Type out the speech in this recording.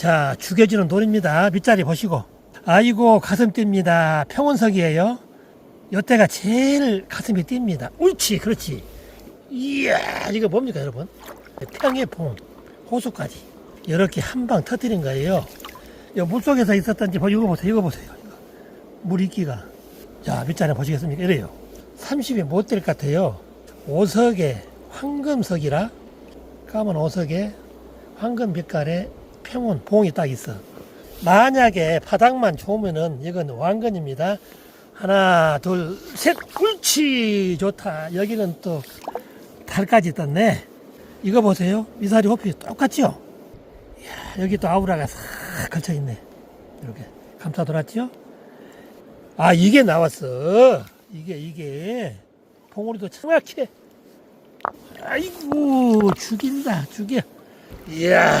자, 죽여주는 돌입니다. 밑자리 보시고. 아이고, 가슴 뜁니다. 평원석이에요. 요때가 제일 가슴이 뜁니다. 옳지, 그렇지. 이야, 이거 뭡니까, 여러분? 평해봉, 호수까지. 이렇게 한 방 터뜨린 거예요. 이 물속에서 있었던지, 보- 이거 보세요, 이거 보세요. 이거. 물 있기가. 자, 밑자리 보시겠습니까? 이래요. 30이 못 될 것 같아요. 오석에 황금석이라 까만 오석에 황금 빛깔의 평온 봉이 딱 있어. 만약에 바닥만 좋으면은 이건 왕건입니다. 하나, 둘, 셋, 옳지! 좋다. 여기는 또 달까지 떴네. 이거 보세요. 미사리 호피 똑같죠? 이야, 여기 또 아우라가 싹 걸쳐 있네. 이렇게 감싸 돌았죠? 아, 이게 나왔어. 이게, 이게. 봉우리도 정확해. 아이고, 죽인다, 죽여. 이야,